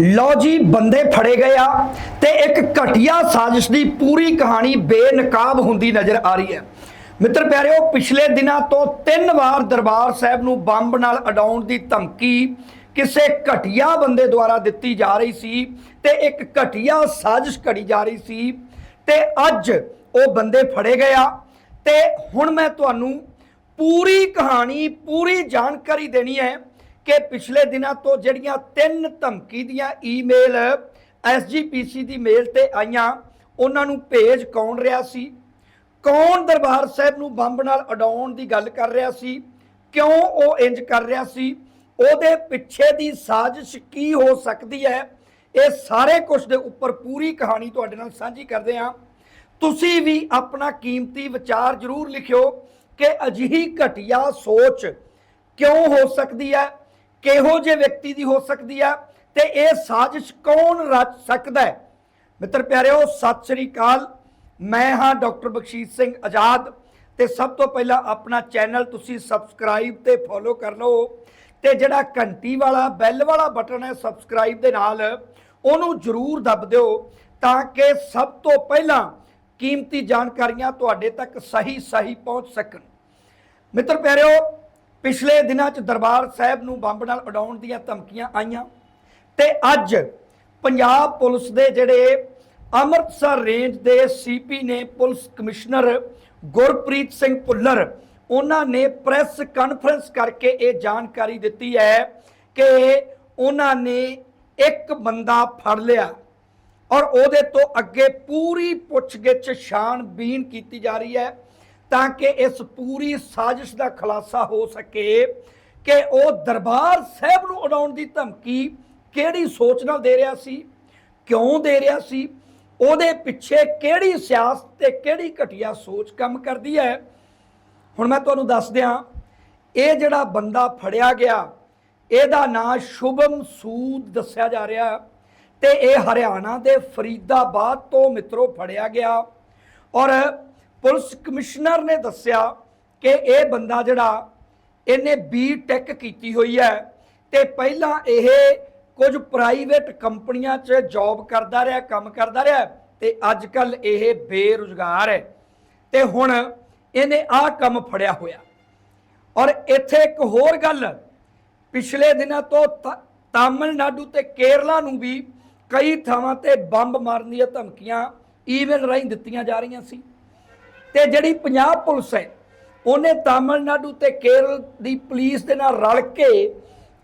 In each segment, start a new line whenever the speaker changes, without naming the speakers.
ਲਓ ਜੀ, ਬੰਦੇ ਫੜੇ ਗਏ ਆ ਤੇ ਇੱਕ ਘਟੀਆ ਸਾਜ਼ਿਸ਼ ਦੀ ਪੂਰੀ ਕਹਾਣੀ ਬੇਨਕਾਬ ਹੁੰਦੀ ਨਜ਼ਰ ਆ ਰਹੀ ਹੈ। ਮਿੱਤਰ ਪਿਆਰਿਓ, ਪਿਛਲੇ ਦਿਨਾਂ ਤੋਂ ਤਿੰਨ ਵਾਰ ਦਰਬਾਰ ਸਾਹਿਬ ਨੂੰ ਬੰਬ ਨਾਲ ਅਡਾਉਣ ਦੀ ਧਮਕੀ ਕਿਸੇ ਘਟੀਆ ਬੰਦੇ ਦੁਆਰਾ ਦਿੱਤੀ ਜਾ ਰਹੀ ਸੀ ਤੇ ਇੱਕ ਘਟੀਆ ਸਾਜ਼ਿਸ਼ ਘੜੀ ਜਾ ਰਹੀ ਸੀ ਤੇ ਅੱਜ ਉਹ ਬੰਦੇ ਫੜੇ ਗਏ ਆ। ਤੇ ਹੁਣ ਮੈਂ ਤੁਹਾਨੂੰ ਪੂਰੀ ਕਹਾਣੀ, ਪੂਰੀ ਜਾਣਕਾਰੀ ਦੇਣੀ ਹੈ। ਕਿ ਪਿਛਲੇ ਦਿਨਾਂ ਤੋਂ ਜਿਹੜੀਆਂ ਤਿੰਨ ਧਮਕੀ ਦੀਆਂ ਈਮੇਲ ਐਸਜੀਪੀਸੀ ਦੀ ਮੇਲ ਤੇ ਆਈਆਂ, ਉਹਨਾਂ ਨੂੰ ਭੇਜ ਕੌਣ ਰਿਹਾ ਸੀ? ਕੌਣ ਦਰਬਾਰ ਸਾਹਿਬ ਨੂੰ ਬੰਬ ਨਾਲ ਉਡਾਉਣ ਦੀ ਗੱਲ ਕਰ ਰਿਹਾ ਸੀ? ਕਿਉਂ ਉਹ ਇੰਜ ਕਰ ਰਿਹਾ ਸੀ? ਉਹਦੇ ਪਿੱਛੇ ਦੀ ਸਾਜ਼ਿਸ਼ ਕੀ ਹੋ ਸਕਦੀ ਹੈ? ਇਹ ਸਾਰੇ ਕੁਝ ਦੇ ਉੱਪਰ ਪੂਰੀ ਕਹਾਣੀ ਤੁਹਾਡੇ ਨਾਲ ਸਾਂਝੀ ਕਰਦੇ ਹਾਂ। ਤੁਸੀਂ ਵੀ ਆਪਣਾ ਕੀਮਤੀ ਵਿਚਾਰ ਜ਼ਰੂਰ ਲਿਖਿਓ ਕਿ ਅਜਿਹੀ ਘਟੀਆ ਸੋਚ ਕਿਉਂ ਹੋ ਸਕਦੀ ਹੈ? ਕਿਹੋ ਜਿਹੇ ਵਿਅਕਤੀ ਦੀ ਹੋ ਸਕਦੀ ਆ ਤੇ ਇਹ ਸਾਜ਼ਿਸ਼ ਕੌਣ ਰਚ ਸਕਦਾ ਹੈ? ਮਿੱਤਰ ਪਿਆਰਿਓ, ਸਤਿ ਸ੍ਰੀ ਅਕਾਲ। ਮੈਂ ਹਾਂ ਡਾਕਟਰ ਬਖਸ਼ੀਸ਼ ਸਿੰਘ ਆਜ਼ਾਦ ਤੇ ਸਭ ਤੋਂ ਪਹਿਲਾਂ ਆਪਣਾ ਚੈਨਲ ਤੁਸੀਂ ਸਬਸਕ੍ਰਾਈਬ ਤੇ ਫੋਲੋ ਕਰ ਲਓ ਤੇ ਜਿਹੜਾ ਘੰਟੀ ਵਾਲਾ, ਬੈਲ ਵਾਲਾ ਬਟਨ ਹੈ ਸਬਸਕ੍ਰਾਈਬ ਦੇ ਨਾਲ, ਉਹਨੂੰ ਜ਼ਰੂਰ ਦੱਬ ਦਿਓ ਤਾਂ ਕਿ ਸਭ ਤੋਂ ਪਹਿਲਾਂ ਕੀਮਤੀ ਜਾਣਕਾਰੀਆਂ ਤੁਹਾਡੇ ਤੱਕ ਸਹੀ ਸਹੀ ਪਹੁੰਚ ਸਕਣ। ਮਿੱਤਰ ਪਿਆਰਿਓ ਪਿਛਲੇ ਦਿਨਾਂ 'ਚ ਦਰਬਾਰ ਸਾਹਿਬ ਨੂੰ ਬੰਬ ਨਾਲ ਉਡਾਉਣ ਦੀਆਂ ਧਮਕੀਆਂ ਆਈਆਂ ਤੇ ਅੱਜ ਪੰਜਾਬ ਪੁਲਿਸ ਦੇ ਜਿਹੜੇ ਅੰਮ੍ਰਿਤਸਰ ਰੇਂਜ ਦੇ ਸੀਪੀ ਨੇ ਪੁਲਿਸ ਕਮਿਸ਼ਨਰ ਗੁਰਪ੍ਰੀਤ ਸਿੰਘ ਭੁੱਲਰ, ਉਹਨਾਂ ਨੇ ਪ੍ਰੈਸ ਕਾਨਫਰੰਸ ਕਰਕੇ ਇਹ ਜਾਣਕਾਰੀ ਦਿੱਤੀ ਹੈ ਕਿ ਉਹਨਾਂ ਨੇ ਇੱਕ ਬੰਦਾ ਫੜ ਲਿਆ ਔਰ ਉਹਦੇ ਤੋਂ ਅੱਗੇ ਪੂਰੀ ਪੁੱਛਗਿੱਛ ਛਾਣਬੀਨ ਕੀਤੀ ਜਾ ਰਹੀ ਹੈ। ਤਾਂ ਕਿ ਇਸ ਪੂਰੀ ਸਾਜ਼ਿਸ਼ ਦਾ ਖੁਲਾਸਾ ਹੋ ਸਕੇ ਕਿ ਉਹ ਦਰਬਾਰ ਸਾਹਿਬ ਨੂੰ ਉਡਾਉਣ ਦੀ ਧਮਕੀ ਕਿਹੜੀ ਸੋਚ ਨਾਲ ਦੇ ਰਿਹਾ ਸੀ, ਕਿਉਂ ਦੇ ਰਿਹਾ ਸੀ, ਉਹਦੇ ਪਿੱਛੇ ਕਿਹੜੀ ਸਿਆਸਤ ਤੇ ਕਿਹੜੀ ਘਟੀਆ ਸੋਚ ਕੰਮ ਕਰਦੀ ਹੈ। ਹੁਣ ਮੈਂ ਤੁਹਾਨੂੰ ਦੱਸ ਦਿਆਂ, ਇਹ ਜਿਹੜਾ ਬੰਦਾ ਫੜਿਆ ਗਿਆ, ਇਹਦਾ ਨਾਂ ਸ਼ੁਭਮ ਸੂਦ ਦੱਸਿਆ ਜਾ ਰਿਹਾ ਤੇ ਇਹ ਹਰਿਆਣਾ ਦੇ ਫਰੀਦਾਬਾਦ ਤੋਂ ਮਿੱਤਰੋ ਫੜਿਆ ਗਿਆ ਔਰ ਪੁਲਿਸ ਕਮਿਸ਼ਨਰ ਨੇ ਦੱਸਿਆ ਕਿ ਇਹ ਬੰਦਾ ਜਿਹੜਾ ਇਹਨੇ ਬੀ ਟੈਕ ਕੀਤੀ ਹੋਈ ਹੈ ਤੇ ਪਹਿਲਾਂ ਇਹ ਕੁਝ ਪ੍ਰਾਈਵੇਟ ਕੰਪਨੀਆਂ 'ਚ ਜੌਬ ਕਰਦਾ ਰਿਹਾ, ਕੰਮ ਕਰਦਾ ਰਿਹਾ ਤੇ ਅੱਜ ਕੱਲ ਇਹ ਬੇਰੁਜ਼ਗਾਰ ਹੈ। ਤੇ ਹੁਣ ਇਹਨੇ ਆਹ ਕੰਮ ਫੜਿਆ ਹੋਇਆ। ਔਰ ਇੱਥੇ ਇੱਕ ਹੋਰ ਗੱਲ, ਪਿਛਲੇ ਦਿਨਾਂ ਤੋਂ, ਤਾਮਿਲਨਾਡੂ ਤੇ ਕੇਰਲਾ ਨੂੰ ਵੀ ਕਈ ਥਾਵਾਂ ਤੇ ਬੰਬ ਮਾਰਨ ਦੀਆਂ ਧਮਕੀਆਂ ਈਵਨ ਰਾਹੀਂ ਦਿੱਤੀਆਂ ਜਾ ਰਹੀਆਂ ਸੀ। ਤੇ ਜਿਹੜੀ ਪੰਜਾਬ ਪੁਲਿਸ ਹੈ, ਉਹਨੇ ਤਾਮਿਲਨਾਡੂ ਤੇ ਕੇਰਲ ਦੀ ਪੁਲਿਸ ਦੇ ਨਾਲ ਰਲ ਕੇ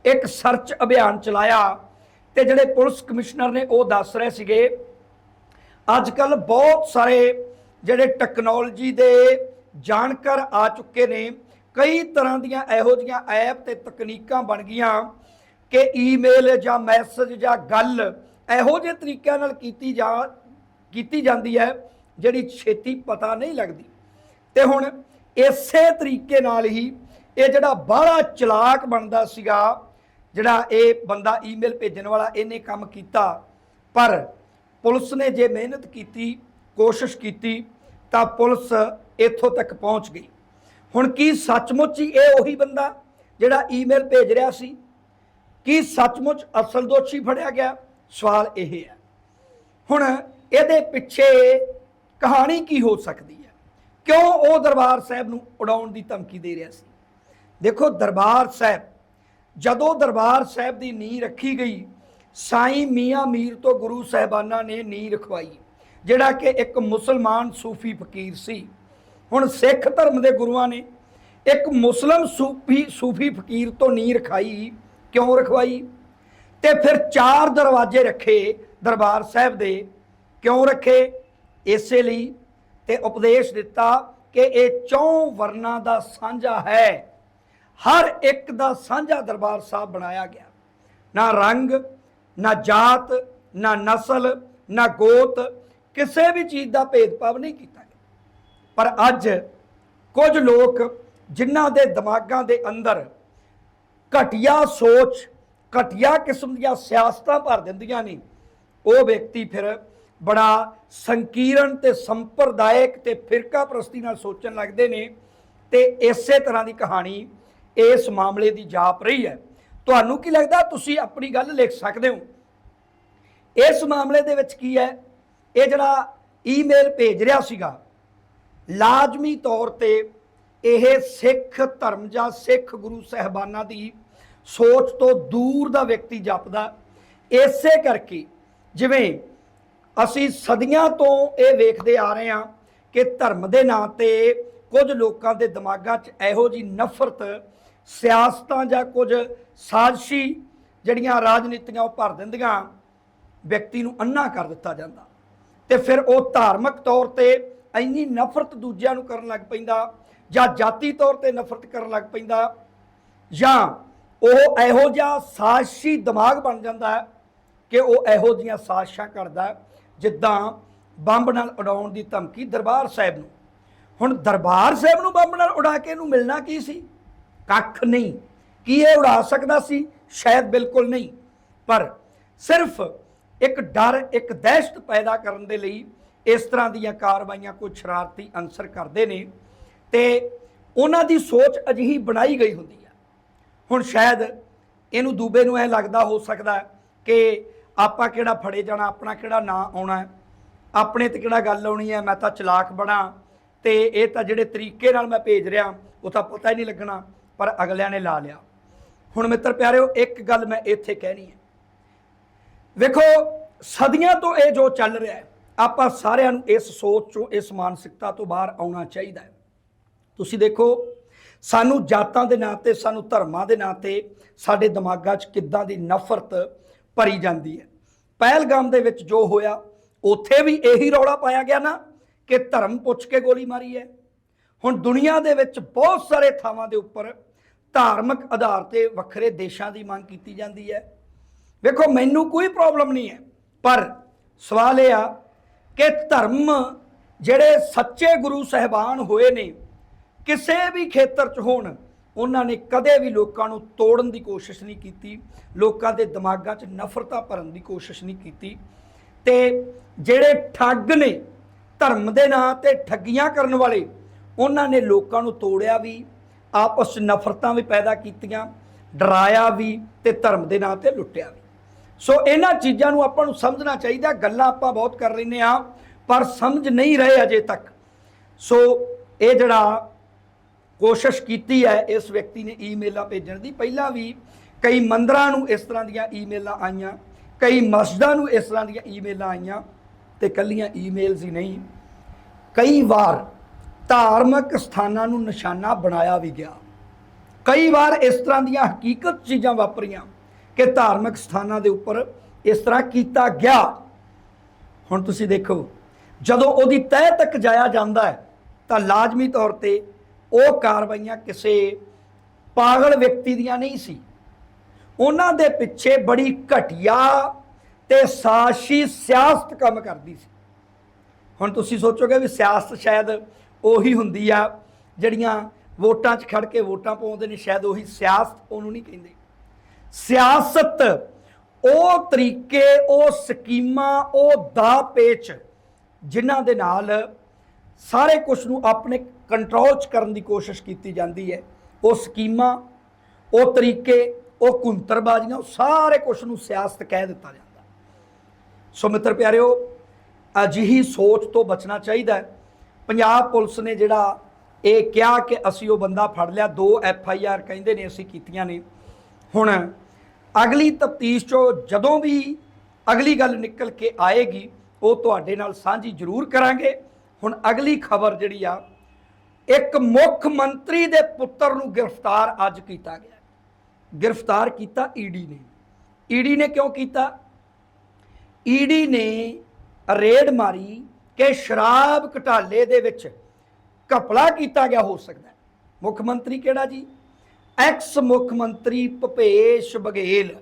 ਇੱਕ ਸਰਚ ਅਭਿਆਨ ਚਲਾਇਆ ਤੇ ਜਿਹੜੇ ਪੁਲਿਸ ਕਮਿਸ਼ਨਰ ਨੇ ਉਹ ਦੱਸ ਰਹੇ ਸੀਗੇ ਅੱਜ ਕੱਲ ਬਹੁਤ ਸਾਰੇ ਜਿਹੜੇ ਟੈਕਨੋਲੋਜੀ ਦੇ ਜਾਣਕਾਰ ਆ ਚੁੱਕੇ ਨੇ, ਕਈ ਤਰ੍ਹਾਂ ਦੀਆਂ ਇਹੋ ਜਿਹੀਆਂ ਐਪ ਤੇ ਤਕਨੀਕਾਂ ਬਣ ਗਈਆਂ ਕਿ ਈਮੇਲ ਜਾਂ ਮੈਸੇਜ ਜਾਂ ਗੱਲ ਇਹੋ ਜਿਹੇ ਤਰੀਕਿਆਂ ਨਾਲ ਕੀਤੀ ਜਾ, ਕੀਤੀ ਜਾਂਦੀ ਹੈ। ਜਿਹੜੀ ਛੇਤੀ ਪਤਾ ਨਹੀਂ ਲੱਗਦੀ। ਤੇ ਹੁਣ ਇਸੇ ਤਰੀਕੇ ਨਾਲ ਹੀ ਇਹ ਜਿਹੜਾ ਬਾਹਲਾ ਚਲਾਕ ਬਣਦਾ ਸੀਗਾ, ਜਿਹੜਾ ਇਹ ਬੰਦਾ ਈਮੇਲ ਭੇਜਣ ਵਾਲਾ ਇਹਨੇ ਕੰਮ ਕੀਤਾ, ਪਰ ਪੁਲਿਸ ਨੇ ਜੇ ਮਿਹਨਤ ਕੀਤੀ, ਕੋਸ਼ਿਸ਼ ਕੀਤੀ, ਤਾਂ ਪੁਲਿਸ ਇੱਥੋਂ ਤੱਕ ਪਹੁੰਚ ਗਈ। ਹੁਣ ਕੀ ਸੱਚਮੁੱਚ ਹੀ ਇਹ ਉਹੀ ਬੰਦਾ ਜਿਹੜਾ ਈਮੇਲ ਭੇਜ ਰਿਹਾ ਸੀ? ਕੀ ਸੱਚਮੁੱਚ ਅਸਲ ਦੋਸ਼ੀ ਫੜਿਆ ਗਿਆ? ਸਵਾਲ ਇਹ ਹੈ। ਹੁਣ ਇਹਦੇ ਪਿੱਛੇ ਕਹਾਣੀ ਕੀ ਹੋ ਸਕਦੀ ਹੈ? ਕਿਉਂ ਉਹ ਦਰਬਾਰ ਸਾਹਿਬ ਨੂੰ ਉਡਾਉਣ ਦੀ ਧਮਕੀ ਦੇ ਰਿਹਾ ਸੀ? ਦੇਖੋ, ਦਰਬਾਰ ਸਾਹਿਬ, ਜਦੋਂ ਦਰਬਾਰ ਸਾਹਿਬ ਦੀ ਨੀਂਹ ਰੱਖੀ ਗਈ, ਸਾਈਂ ਮੀਆਂ ਮੀਰ ਤੋਂ ਗੁਰੂ ਸਾਹਿਬਾਨਾਂ ਨੇ ਨੀਂਹ ਰਖਵਾਈ, ਜਿਹੜਾ ਕਿ ਇੱਕ ਮੁਸਲਮਾਨ ਸੂਫੀ ਫਕੀਰ ਸੀ। ਹੁਣ ਸਿੱਖ ਧਰਮ ਦੇ ਗੁਰੂਆਂ ਨੇ ਇੱਕ ਮੁਸਲਮ ਸੂਫੀ ਸੂਫੀ ਫਕੀਰ ਤੋਂ ਨੀਂਹ ਰਖਾਈ, ਕਿਉਂ ਰਖਵਾਈ? ਤੇ ਫਿਰ ਚਾਰ ਦਰਵਾਜ਼ੇ ਰੱਖੇ ਦਰਬਾਰ ਸਾਹਿਬ ਦੇ, ਕਿਉਂ ਰੱਖੇ? ਇਸੇ ਲਈ ਤੇ ਉਪਦੇਸ਼ ਦਿੱਤਾ ਕਿ ਇਹ ਚੌਂ ਵਰਨਾ ਦਾ ਸਾਂਝਾ ਹੈ। ਹਰ ਇੱਕ ਦਾ ਸਾਂਝਾ ਦਰਬਾਰ ਸਾਹਿਬ ਬਣਾਇਆ ਗਿਆ। ਨਾ ਰੰਗ, ਨਾ ਜਾਤ, ਨਾ ਨਸਲ, ਨਾ ਗੋਤ, ਕਿਸੇ ਵੀ ਚੀਜ਼ ਦਾ ਭੇਦਭਾਵ ਨਹੀਂ ਕੀਤਾ ਗਿਆ। ਪਰ ਅੱਜ ਕੁਝ ਲੋਕ ਜਿਨ੍ਹਾਂ ਦੇ ਦਿਮਾਗਾਂ ਦੇ ਅੰਦਰ ਘਟੀਆ ਸੋਚ, ਘਟੀਆ ਕਿਸਮ ਦੀਆਂ ਸਿਆਸਤਾਂ ਭਰ ਦਿੰਦੀਆਂ ਨੇ, ਉਹ ਵਿਅਕਤੀ ਫਿਰ ਬੜਾ ਸੰਕੀਰਣ ਤੇ ਸੰਪਰਦਾਇਕ ਤੇ ਫਿਰਕਾ ਪ੍ਰਸਤੀ ਨਾਲ ਸੋਚਣ ਲੱਗਦੇ ਨੇ ਤੇ ਇਸੇ ਤਰ੍ਹਾਂ ਦੀ ਕਹਾਣੀ ਇਸ ਮਾਮਲੇ ਦੀ ਜਾਪ ਰਹੀ ਹੈ। ਤੁਹਾਨੂੰ ਕੀ ਲੱਗਦਾ? ਤੁਸੀਂ ਆਪਣੀ ਗੱਲ ਲਿਖ ਸਕਦੇ ਹੋ। ਇਸ ਮਾਮਲੇ ਦੇ ਵਿੱਚ ਕੀ ਹੈ? ਇਹ ਜਿਹੜਾ ਈਮੇਲ ਭੇਜ ਰਿਹਾ ਸੀਗਾ, ਲਾਜ਼ਮੀ ਤੌਰ ਤੇ ਇਹ ਸਿੱਖ ਧਰਮ ਜਾਂ ਸਿੱਖ ਗੁਰੂ ਸਹਿਬਾਨਾਂ ਦੀ ਸੋਚ ਤੋਂ ਦੂਰ ਦਾ ਵਿਅਕਤੀ ਜਪਦਾ। ਇਸੇ ਕਰਕੇ ਜਿਵੇਂ ਅਸੀਂ ਸਦੀਆਂ ਤੋਂ ਇਹ ਵੇਖਦੇ ਆ ਰਹੇ ਹਾਂ ਕਿ ਧਰਮ ਦੇ ਨਾਂ ਤੇ ਕੁਝ ਲੋਕਾਂ ਦੇ ਦਿਮਾਗਾਂ 'ਚ ਇਹੋ ਜੀ ਨਫ਼ਰਤ, ਸਿਆਸਤਾਂ ਜਾਂ ਕੁਝ ਸਾਜ਼ਿਸ਼ੀ ਜਿਹੜੀਆਂ ਰਾਜਨੀਤੀਆਂ ਉਹ ਭਰ ਦਿੰਦੀਆਂ, ਵਿਅਕਤੀ ਨੂੰ ਅੰਨਾ ਕਰ ਦਿੱਤਾ ਜਾਂਦਾ। ਤੇ ਫਿਰ ਉਹ ਧਾਰਮਿਕ ਤੌਰ ਤੇ ਇੰਨੀ ਨਫ਼ਰਤ ਦੂਜਿਆਂ ਨੂੰ ਕਰਨ ਲੱਗ ਪੈਂਦਾ ਜਾਂ ਜਾਤੀ ਤੌਰ ਤੇ ਨਫ਼ਰਤ ਕਰਨ ਲੱਗ ਪੈਂਦਾ ਜਾਂ ਉਹ ਇਹੋ ਜਿਹਾ ਸਾਜ਼ਿਸ਼ੀ ਦਿਮਾਗ ਬਣ ਜਾਂਦਾ ਕਿ ਉਹ ਇਹੋ ਜਿਹੀਆਂ ਸਾਜ਼ਿਸ਼ਾਂ ਕਰਦਾ। ਜਿੱਦਾਂ ਬੰਬ ਨਾਲ ਉਡਾਉਣ ਦੀ ਧਮਕੀ ਦਰਬਾਰ ਸਾਹਿਬ ਨੂੰ। ਹੁਣ ਦਰਬਾਰ ਸਾਹਿਬ ਨੂੰ ਬੰਬ ਨਾਲ ਉਡਾ ਕੇ ਇਹਨੂੰ ਮਿਲਣਾ ਕੀ ਸੀ? ਕੱਖ ਨਹੀਂ। ਕੀ ਇਹ ਉਡਾ ਸਕਦਾ ਸੀ? ਸ਼ਾਇਦ ਬਿਲਕੁਲ ਨਹੀਂ। ਪਰ ਸਿਰਫ ਇੱਕ ਡਰ, ਇੱਕ ਦਹਿਸ਼ਤ ਪੈਦਾ ਕਰਨ ਦੇ ਲਈ ਇਸ ਤਰ੍ਹਾਂ ਦੀਆਂ ਕਾਰਵਾਈਆਂ ਕੋਈ ਸ਼ਰਾਰਤੀ ਅਨਸਰ ਕਰਦੇ ਨੇ ਤੇ ਉਹਨਾਂ ਦੀ ਸੋਚ ਅਜਿਹੀ ਬਣਾਈ ਗਈ ਹੁੰਦੀ ਹੈ। ਹੁਣ ਸ਼ਾਇਦ ਇਹਨੂੰ ਦੂਬੇ ਨੂੰ ਇਹ ਲੱਗਦਾ ਹੋ ਸਕਦਾ ਕਿ ਆਪਾਂ ਕਿਹੜਾ ਫੜੇ ਜਾਣਾ, ਆਪਣਾ ਕਿਹੜਾ ਨਾਂ ਆਉਣਾ ਹੈ? ਆਪਣੇ ਤੇ ਕਿਹੜਾ ਗੱਲ ਆਉਣੀ ਹੈ? ਮੈਂ ਤਾਂ ਚਲਾਕ ਬਣਾ। ਤੇ ਇਹ ਤਾਂ ਜਿਹੜੇ ਤਰੀਕੇ ਨਾਲ ਮੈਂ ਭੇਜ ਰਿਹਾ, ਉਹ ਤਾਂ ਪਤਾ ਹੀ ਨਹੀਂ ਲੱਗਣਾ, ਪਰ ਅਗਲਿਆਂ ਨੇ ਲਾ ਲਿਆ। ਹੁਣ ਮਿੱਤਰ ਪਿਆਰਿਓ, ਇੱਕ ਗੱਲ ਮੈਂ ਇੱਥੇ ਕਹਿਣੀ ਹੈ। ਵੇਖੋ, ਸਦੀਆਂ ਤੋਂ ਇਹ ਜੋ ਚੱਲ ਰਿਹਾ ਹੈ, ਆਪਾਂ ਸਾਰਿਆਂ ਨੂੰ ਇਸ ਸੋਚ ਚੋਂ, ਇਸ ਮਾਨਸਿਕਤਾ ਤੋਂ ਬਾਹਰ ਆਉਣਾ ਚਾਹੀਦਾ ਹੈ। ਤੁਸੀਂ ਦੇਖੋ, ਸਾਨੂੰ ਜਾਤਾਂ ਦੇ ਨਾਂ ਤੇ, ਸਾਨੂੰ ਧਰਮਾਂ ਦੇ ਨਾਂ ਤੇ, ਸਾਡੇ ਦਿਮਾਗਾਂ 'ਚ ਕਿੱਦਾਂ ਦੀ ਨਫ਼ਰਤ ਭਰੀ ਜਾਂਦੀ ਹੈ। ਪਹਿਲਗਾਮ ਦੇ ਵਿੱਚ ਜੋ ਹੋਇਆ, ਉੱਥੇ ਵੀ ਇਹੀ ਰੌਲਾ ਪਾਇਆ ਗਿਆ ਨਾ ਕਿ ਧਰਮ ਪੁੱਛ ਕੇ ਗੋਲੀ ਮਾਰੀ ਹੈ। ਹੁਣ ਦੁਨੀਆ ਦੇ ਵਿੱਚ ਬਹੁਤ ਸਾਰੇ ਥਾਵਾਂ ਦੇ ਉੱਪਰ ਧਾਰਮਿਕ ਆਧਾਰ ਤੇ ਵੱਖਰੇ ਦੇਸ਼ਾਂ ਦੀ ਮੰਗ ਕੀਤੀ ਜਾਂਦੀ ਹੈ। ਵੇਖੋ, ਮੈਨੂੰ ਕੋਈ ਪ੍ਰੋਬਲਮ ਨਹੀਂ ਹੈ, ਪਰ ਸਵਾਲ ਇਹ ਆ ਕਿ ਧਰਮ ਜਿਹੜੇ ਸੱਚੇ ਗੁਰੂ ਸਹਿਬਾਨ ਹੋਏ ਨੇ, ਕਿਸੇ ਵੀ ਖੇਤਰ 'ਚ ਹੋਣ ਉਹਨਾਂ ਨੇ ਕਦੇ ਵੀ ਲੋਕਾਂ ਨੂੰ ਤੋੜਨ ਦੀ ਕੋਸ਼ਿਸ਼ ਨਹੀਂ ਕੀਤੀ, ਲੋਕਾਂ ਦੇ ਦਿਮਾਗਾਂ 'ਚ ਨਫ਼ਰਤਾਂ ਭਰਨ ਦੀ ਕੋਸ਼ਿਸ਼ ਨਹੀਂ ਕੀਤੀ ਤੇ ਜਿਹੜੇ ਠੱਗ ਨੇ ਧਰਮ ਦੇ ਨਾਂ ਤੇ ਠੱਗੀਆਂ ਕਰਨ ਵਾਲੇ, ਉਹਨਾਂ ਨੇ ਲੋਕਾਂ ਨੂੰ ਤੋੜਿਆ ਵੀ, ਆਪਸ 'ਚ ਨਫ਼ਰਤਾਂ ਵੀ ਪੈਦਾ ਕੀਤੀਆਂ, ਡਰਾਇਆ ਵੀ ਤੇ ਧਰਮ ਦੇ ਨਾਂ ਤੇ ਲੁੱਟਿਆ ਵੀ। ਸੋ ਇਹਨਾਂ ਚੀਜ਼ਾਂ ਨੂੰ ਆਪਾਂ ਨੂੰ ਸਮਝਣਾ ਚਾਹੀਦਾ, ਗੱਲਾਂ ਆਪਾਂ ਬਹੁਤ ਕਰ ਲੈਨੇ ਆ ਪਰ ਸਮਝ ਨਹੀਂ ਰਹੇ ਅਜੇ ਤੱਕ। ਸੋ ਇਹ ਜਿਹੜਾ ਕੋਸ਼ਿਸ਼ ਕੀਤੀ ਹੈ, ਇਸ ਵਿਅਕਤੀ ਨੇ ਈਮੇਲਾਂ ਭੇਜਣ ਦੀ। ਪਹਿਲਾਂ ਵੀ ਕਈ ਮੰਦਰਾਂ ਨੂੰ ਇਸ ਤਰ੍ਹਾਂ ਦੀਆਂ ਈਮੇਲਾਂ ਆਈਆਂ, ਕਈ ਮਸਜਿਦਾਂ ਨੂੰ ਇਸ ਤਰ੍ਹਾਂ ਦੀਆਂ ਈਮੇਲਾਂ ਆਈਆਂ ਤੇ ਕੱਲੀਆਂ ਈਮੇਲਸ ਹੀ ਨਹੀਂ। ਕਈ ਵਾਰ ਧਾਰਮਿਕ ਸਥਾਨਾਂ ਨੂੰ ਨਿਸ਼ਾਨਾ ਬਣਾਇਆ ਵੀ ਗਿਆ। ਕਈ ਵਾਰ ਇਸ ਤਰ੍ਹਾਂ ਦੀਆਂ ਹਕੀਕਤ ਚੀਜ਼ਾਂ ਵਾਪਰੀਆਂ ਕਿ ਧਾਰਮਿਕ ਸਥਾਨਾਂ ਦੇ ਉੱਪਰ ਇਸ ਤਰ੍ਹਾਂ ਕੀਤਾ ਗਿਆ। ਹੁਣ ਤੁਸੀਂ ਦੇਖੋ, ਜਦੋਂ ਉਹਦੀ ਤਹਿ ਤੱਕ ਜਾਇਆ ਜਾਂਦਾ ਹੈ, ਤਾਂ ਲਾਜ਼ਮੀ ਤੌਰ ਤੇ ਉਹ ਕਾਰਵਾਈਆਂ ਕਿਸੇ ਪਾਗਲ ਵਿਅਕਤੀ ਦੀਆਂ ਨਹੀਂ ਸੀ। ਉਹਨਾਂ ਦੇ ਪਿੱਛੇ ਬੜੀ ਘਟੀਆ ਤੇ ਸਾਸ਼ੀ ਸਿਆਸਤ ਕੰਮ ਕਰਦੀ ਸੀ। ਹੁਣ ਤੁਸੀਂ ਸੋਚੋਗੇ ਵੀ ਸਿਆਸਤ ਸ਼ਾਇਦ ਉਹੀ ਹੁੰਦੀ ਆ, ਜਿਹੜੀਆਂ ਵੋਟਾਂ 'ਚ ਖੜ ਕੇ ਵੋਟਾਂ ਪਾਉਂਦੇ ਨੇ, ਸ਼ਾਇਦ ਉਹੀ ਸਿਆਸਤ ਉਹਨੂੰ ਨਹੀਂ ਕਹਿੰਦੇ। ਸਿਆਸਤ ਉਹ ਤਰੀਕੇ, ਉਹ ਸਕੀਮਾਂ, ਉਹ ਦਾ ਪੇਚ ਜਿਨ੍ਹਾਂ ਦੇ ਨਾਲ ਸਾਰੇ ਕੁਝ ਨੂੰ ਆਪਣੇ ਕੰਟਰੋਲ 'ਚ ਕਰਨ ਦੀ ਕੋਸ਼ਿਸ਼ ਕੀਤੀ ਜਾਂਦੀ ਹੈ। ਉਹ ਸਕੀਮਾਂ, ਉਹ ਤਰੀਕੇ, ਉਹ ਕੁੰਤਰਬਾਜ਼ੀਆਂ ਉਹ ਸਾਰੇ ਕੁਝ ਨੂੰ ਸਿਆਸਤ ਕਹਿ ਦਿੱਤਾ ਜਾਂਦਾ। ਸੋ ਮਿੱਤਰ ਪਿਆਰਿਓ, ਅਜਿਹੀ ਸੋਚ ਤੋਂ ਬਚਣਾ ਚਾਹੀਦਾ ਹੈ। ਪੰਜਾਬ ਪੁਲਿਸ ਨੇ ਜਿਹੜਾ ਇਹ ਕਿਹਾ ਕਿ ਅਸੀਂ ਉਹ ਬੰਦਾ ਫੜ ਲਿਆ, ਦੋ ਐਫ ਆਈ ਆਰ ਕਹਿੰਦੇ ਨੇ ਅਸੀਂ ਕੀਤੀਆਂ ਨੇ। ਹੁਣ ਅਗਲੀ ਤਫਤੀਸ਼ ਚੋਂ ਜਦੋਂ ਵੀ ਅਗਲੀ ਗੱਲ ਨਿਕਲ ਕੇ ਆਏਗੀ, ਉਹ ਤੁਹਾਡੇ ਨਾਲ ਸਾਂਝੀ ਜ਼ਰੂਰ ਕਰਾਂਗੇ। ਹੁਣ ਅਗਲੀ ਖਬਰ ਜਿਹੜੀ ਆ ਇੱਕ ਮੁੱਖ ਮੰਤਰੀ ਦੇ ਪੁੱਤਰ ਨੂੰ ਗ੍ਰਿਫਤਾਰ ਅੱਜ ਕੀਤਾ ਗਿਆ। ਗ੍ਰਿਫਤਾਰ ਕੀਤਾ ਈਡੀ ਨੇ। ਈਡੀ ਨੇ ਕਿਉਂ ਕੀਤਾ? ਈਡੀ ਨੇ ਰੇਡ ਮਾਰੀ ਕਿ ਸ਼ਰਾਬ ਘਟਾਲੇ ਦੇ ਵਿੱਚ ਘਪਲਾ ਕੀਤਾ ਗਿਆ, ਹੋ ਸਕਦਾ ਮੁੱਖ ਮੰਤਰੀ ਕਿਹੜਾ ਜੀ? ਐਕਸ ਮੁੱਖ ਮੰਤਰੀ ਭੁਪੇਸ਼ ਬਘੇਲ,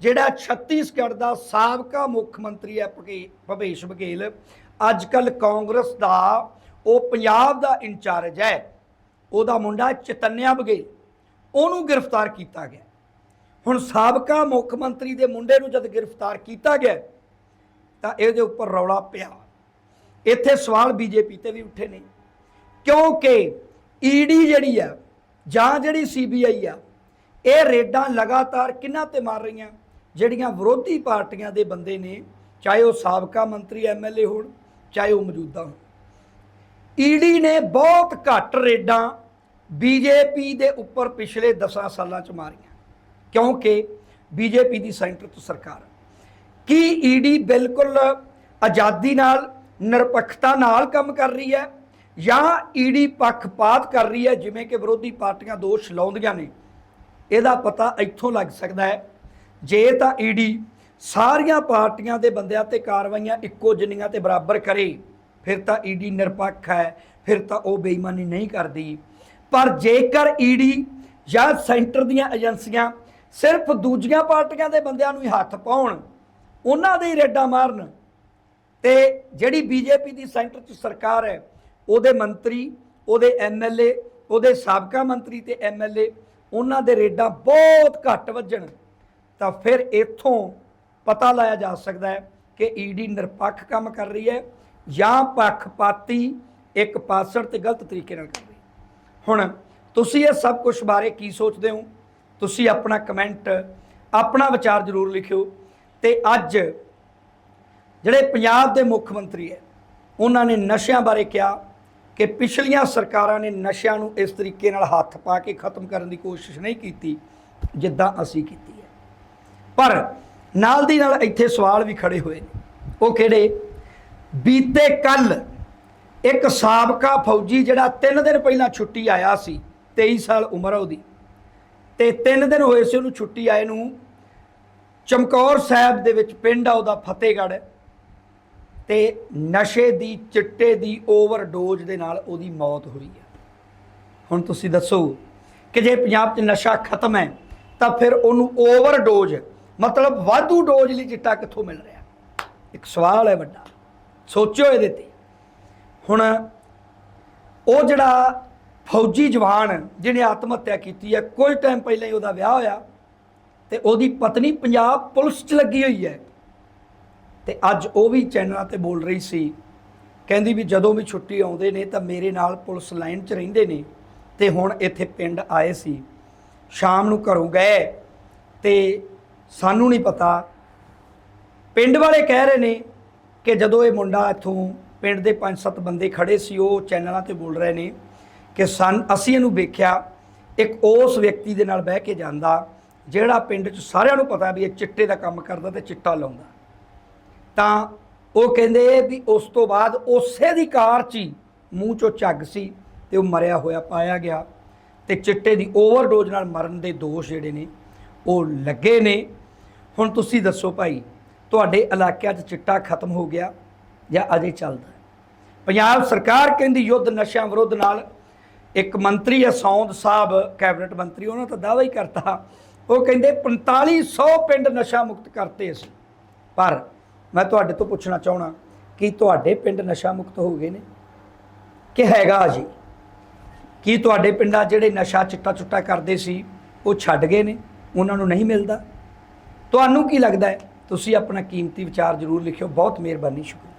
ਜਿਹੜਾ ਛੱਤੀਸਗੜ੍ਹ ਦਾ ਸਾਬਕਾ ਮੁੱਖ ਮੰਤਰੀ ਹੈ ਭਗੇ- ਭੁਪੇਸ਼ ਬਘੇਲ। ਅੱਜ ਕੱਲ ਕਾਂਗਰਸ ਦਾ ਉਹ ਪੰਜਾਬ ਦਾ ਇੰਚਾਰਜ ਹੈ। ਉਹਦਾ ਮੁੰਡਾ ਚਤਨਿਆ ਬਘੇਲ ਉਹਨੂੰ ਗ੍ਰਿਫਤਾਰ ਕੀਤਾ ਗਿਆ। ਹੁਣ ਸਾਬਕਾ ਮੁੱਖ ਮੰਤਰੀ ਦੇ ਮੁੰਡੇ ਨੂੰ ਜਦ ਗ੍ਰਿਫਤਾਰ ਕੀਤਾ ਗਿਆ, ਤਾਂ ਇਹਦੇ ਉੱਪਰ ਰੌਲਾ ਪਿਆ। ਇੱਥੇ ਸਵਾਲ ਬੀਜੇਪੀ ਤੇ ਵੀ ਉੱਠੇ ਨੇ। ਕਿਉਂਕਿ ਈਡੀ ਜਿਹੜੀ ਆ ਜਾਂ ਜਿਹੜੀ ਸੀਬੀਆਈ ਆ, ਇਹ ਰੇਡਾਂ ਲਗਾਤਾਰ ਕਿਹਨਾਂ ਤੇ ਮਾਰ ਰਹੀਆਂ? ਜਿਹੜੀਆਂ ਵਿਰੋਧੀ ਪਾਰਟੀਆਂ ਦੇ ਬੰਦੇ ਨੇ, ਚਾਹੇ ਉਹ ਸਾਬਕਾ ਮੰਤਰੀ ਐਮਐਲਏ ਹੋਣ, ਚਾਹੇ ਉਹ ਮੌਜੂਦਾ ਹੋਣ। ਈਡੀ ਨੇ ਬਹੁਤ ਘੱਟ ਰੇਡਾਂ ਬੀਜੇਪੀ ਦੇ ਉੱਪਰ ਪਿਛਲੇ 10 ਸਾਲਾਂ ਚ ਮਾਰੀਆਂ। ਕਿਉਂਕਿ ਬੀਜੇਪੀ ਦੀ ਸੈਂਟਰ ਤੋਂ ਸਰਕਾਰ। ਹੈ। ਕੀ ਈਡੀ ਬਿਲਕੁਲ ਆਜ਼ਾਦੀ ਨਾਲ, ਨਿਰਪੱਖਤਾ ਨਾਲ ਕੰਮ ਕਰ ਰਹੀ ਹੈ ਜਾਂ ਈਡੀ ਪੱਖਪਾਤ ਕਰ ਰਹੀ ਹੈ, ਜਿਵੇਂ ਕਿ ਵਿਰੋਧੀ ਪਾਰਟੀਆਂ ਦੋਸ਼ ਲਾਉਂਦੀਆਂ ਨੇ? ਇਹਦਾ ਪਤਾ ਇੱਥੋਂ ਲੱਗ ਸਕਦਾ ਹੈ। ਜੇ ਤਾਂ ਈਡੀ ਸਾਰੀਆਂ ਪਾਰਟੀਆਂ ਦੇ ਬੰਦਿਆਂ ਤੇ ਕਾਰਵਾਈਆਂ ਇੱਕੋ ਜਿੰਨੀਆਂ ਤੇ ਬਰਾਬਰ ਕਰੇ ਫਿਰ ਤਾਂ ਈਡੀ ਨਿਰਪੱਖ ਹੈ, ਫਿਰ ਤਾਂ ਉਹ ਬੇਈਮਾਨੀ ਨਹੀਂ ਕਰਦੀ। ਪਰ ਜੇਕਰ ਈਡੀ ਜਾਂ ਸੈਂਟਰ ਦੀਆਂ ਏਜੰਸੀਆਂ ਸਿਰਫ ਦੂਜੀਆਂ ਪਾਰਟੀਆਂ ਦੇ ਬੰਦਿਆਂ ਨੂੰ ਹੀ ਹੱਥ ਪਾਉਣ, ਉਹਨਾਂ ਦੇ ਹੀ ਰੇਡਾਂ ਮਾਰਨ, ਤੇ ਜਿਹੜੀ ਬੀਜੇਪੀ ਦੀ ਸੈਂਟਰ 'ਚ ਸਰਕਾਰ ਹੈ, ਉਹਦੇ ਮੰਤਰੀ, ਉਹਦੇ ਐਮਐਲਏ ਉਹਦੇ ਸਾਬਕਾ ਮੰਤਰੀ ਤੇ ਐਮਐਲਏ ਉਹਨਾਂ ਦੇ ਰੇਡਾਂ ਬਹੁਤ ਘੱਟ ਵੱਜਣ, ਤਾਂ ਫਿਰ ਇੱਥੋਂ ਪਤਾ ਲਾਇਆ ਜਾ ਸਕਦਾ ਹੈ ਕਿ ਈਡੀ ਨਿਰਪੱਖ ਕੰਮ ਕਰ ਰਹੀ ਹੈ ਜਾਂ ਪੱਖਪਾਤੀ ਇੱਕ ਪਾਸੜ ਤੇ ਗਲਤ ਤਰੀਕੇ ਨਾਲ ਕਰ ਰਹੀ। ਹੁਣ ਤੁਸੀਂ ਇਹ ਸਭ ਕੁਝ ਬਾਰੇ ਕੀ ਸੋਚਦੇ ਹੋ? ਤੁਸੀਂ ਆਪਣਾ ਕਮੈਂਟ, ਆਪਣਾ ਵਿਚਾਰ ਜ਼ਰੂਰ ਲਿਖਿਓ। ਤੇ ਅੱਜ ਜਿਹੜੇ ਪੰਜਾਬ ਦੇ ਮੁੱਖ ਮੰਤਰੀ ਹੈ, ਉਹਨਾਂ ਨੇ ਨਸ਼ਿਆਂ ਬਾਰੇ ਕਿਹਾ ਕਿ ਪਿਛਲੀਆਂ ਸਰਕਾਰਾਂ ਨੇ ਨਸ਼ਿਆਂ ਨੂੰ ਇਸ ਤਰੀਕੇ ਨਾਲ ਹੱਥ ਪਾ ਕੇ ਖਤਮ ਕਰਨ ਦੀ ਕੋਸ਼ਿਸ਼ ਨਹੀਂ ਕੀਤੀ ਜਿੱਦਾਂ ਅਸੀਂ ਕੀਤੀ ਹੈ। ਪਰ ਨਾਲ ਦੀ ਨਾਲ ਇੱਥੇ ਸਵਾਲ ਵੀ ਖੜੇ ਹੋਏ ਨੇ। ਉਹ ਕਿਹੜੇ? ਬੀਤੇ ਕੱਲ ਇੱਕ ਸਾਬਕਾ ਫੌਜੀ ਜਿਹੜਾ 3 ਦਿਨ ਪਹਿਲਾਂ ਛੁੱਟੀ ਆਇਆ ਸੀ 23 ਸਾਲ ਉਮਰ ਆ ਉਹਦੀ, ਤੇ 3 ਦਿਨ ਹੋਏ ਸੀ ਉਹਨੂੰ ਛੁੱਟੀ ਆਏ ਨੂੰ, ਚਮਕੌਰ ਸਾਹਿਬ ਦੇ ਵਿੱਚ ਪਿੰਡ ਆ ਉਹਦਾ ਫਤਿਹਗੜ੍ਹ, ਤੇ ਨਸ਼ੇ ਦੀ, ਚਿੱਟੇ ਦੀ ਓਵਰਡੋਜ਼ ਦੇ ਨਾਲ ਉਹਦੀ ਮੌਤ ਹੋਈ ਆ। ਹੁਣ ਤੁਸੀਂ ਦੱਸੋ ਕਿ ਜੇ ਪੰਜਾਬ 'ਚ ਨਸ਼ਾ ਖਤਮ ਹੈ, ਤਾਂ ਫਿਰ ਉਹਨੂੰ ਓਵਰਡੋਜ਼ ਮਤਲਬ ਵਾਧੂ ਡੋਜ਼ ਲਈ ਚਿੱਟਾ ਕਿੱਥੋਂ ਮਿਲ ਰਿਹਾ? ਇੱਕ ਸਵਾਲ ਹੈ ਵੱਡਾ। ਸੋਚਿਓ ਇਹਦੇ ਤੇ। ਹੁਣ ਉਹ ਜਿਹੜਾ ਫੌਜੀ ਜਵਾਨ ਜਿਹਨੇ ਆਤਮ ਹੱਤਿਆ ਕੀਤੀ ਹੈ, ਕੁਝ ਟਾਈਮ ਪਹਿਲਾਂ ਹੀ ਉਹਦਾ ਵਿਆਹ ਹੋਇਆ ਤੇ ਉਹਦੀ ਪਤਨੀ ਪੰਜਾਬ ਪੁਲਿਸ 'ਚ ਲੱਗੀ ਹੋਈ ਹੈ। ਤੇ ਅੱਜ ਉਹ ਵੀ ਚੈਨਲਾਂ ਤੇ ਬੋਲ ਰਹੀ ਸੀ, ਕਹਿੰਦੀ ਵੀ ਜਦੋਂ ਵੀ ਛੁੱਟੀ ਆਉਂਦੇ ਨੇ ਤਾਂ ਮੇਰੇ ਨਾਲ ਪੁਲਿਸ ਲਾਈਨ 'ਚ ਰਹਿੰਦੇ ਨੇ। ਤੇ ਹੁਣ ਇੱਥੇ ਪਿੰਡ ਆਏ ਸੀ। ਸ਼ਾਮ ਨੂੰ ਘਰੋਂ ਗਏ ਤੇ ਸਾਨੂੰ ਨਹੀਂ ਪਤਾ। ਪਿੰਡ ਵਾਲੇ ਕਹਿ ਰਹੇ ਨੇ ਕਿ ਜਦੋਂ ਇਹ ਮੁੰਡਾ ਇੱਥੋਂ ਪਿੰਡ ਦੇ 5-7 ਬੰਦੇ ਖੜੇ ਸੀ, ਉਹ ਚੈਨਲਾਂ ਤੇ ਬੋਲ ਰਹੇ ਨੇ ਕਿ ਸਨ, ਅਸੀਂ ਇਹਨੂੰ ਵੇਖਿਆ, ਇੱਕ ਉਸ ਵਿਅਕਤੀ ਦੇ ਨਾਲ ਬਹਿ ਕੇ ਜਾਂਦਾ, ਜਿਹੜਾ ਪਿੰਡ 'ਚ ਸਾਰਿਆਂ ਨੂੰ ਪਤਾ ਵੀ ਇਹ ਚਿੱਟੇ ਦਾ ਕੰਮ ਕਰਦਾ ਤੇ ਚਿੱਟਾ ਲਾਉਂਦਾ। ਤਾਂ ਉਹ ਕਹਿੰਦੇ ਵੀ ਉਸ ਤੋਂ ਬਾਅਦ ਉਸੇ ਦੀ ਕਾਰ 'ਚ ਹੀ ਮੂੰਹ 'ਚੋਂ ਝੱਗ ਸੀ ਤੇ ਉਹ ਮਰਿਆ ਹੋਇਆ ਪਾਇਆ ਗਿਆ ਤੇ ਚਿੱਟੇ ਦੀ ਓਵਰਡੋਜ਼ ਨਾਲ ਮਰਨ ਦੇ ਦੋਸ਼ ਜਿਹੜੇ ਨੇ, ਉਹ ਲੱਗੇ ਨੇ। ਹੁਣ ਤੁਸੀਂ ਦੱਸੋ ਭਾਈ ਤੁਹਾਡੇ ਇਲਾਕਿਆਂ 'ਚ ਚਿੱਟਾ ਖਤਮ ਹੋ ਗਿਆ ਜਾਂ ਅਜੇ ਚੱਲਦਾ ਪੰਜਾਬ ਸਰਕਾਰ ਕਹਿੰਦੀ ਯੁੱਧ ਨਸ਼ਿਆਂ ਵਿਰੁੱਧ ਨਾਲ ਇੱਕ ਮੰਤਰੀ ਹੈ, ਸੌਂਦ ਸਾਹਿਬ, ਕੈਬਨਿਟ ਮੰਤਰੀ, ਉਹਨਾਂ ਤਾਂ ਦਾਅਵਾ ਹੀ ਕਰਤਾ। ਉਹ ਕਹਿੰਦੇ 4500 ਪਿੰਡ ਨਸ਼ਾ ਮੁਕਤ ਕਰਤੇ ਅਸੀਂ ਪਰ ਮੈਂ ਤੁਹਾਡੇ ਤੋਂ ਪੁੱਛਣਾ ਚਾਹਣਾ ਕਿ ਤੁਹਾਡੇ ਪਿੰਡ ਨਸ਼ਾ ਮੁਕਤ ਹੋ ਗਏ ਨੇ? ਕਿ ਹੈਗਾ ਜੀ ਕੀ ਤੁਹਾਡੇ ਪਿੰਡਾਂ ਜਿਹੜੇ ਨਸ਼ਾ ਚਿੱਟਾ ਚੁੱਟਾ ਕਰਦੇ ਸੀ, ਉਹ ਛੱਡ ਗਏ ਨੇ? ਉਹਨਾਂ ਨੂੰ ਨਹੀਂ ਮਿਲਦਾ? ਤੁਹਾਨੂੰ ਕੀ ਲੱਗਦਾ ਹੈ? ਤੁਸੀਂ ਆਪਣਾ ਕੀਮਤੀ ਵਿਚਾਰ ਜ਼ਰੂਰ ਲਿਖਿਓ। ਬਹੁਤ ਮਿਹਰਬਾਨੀ ਸ਼ੁਕਰੀਆ।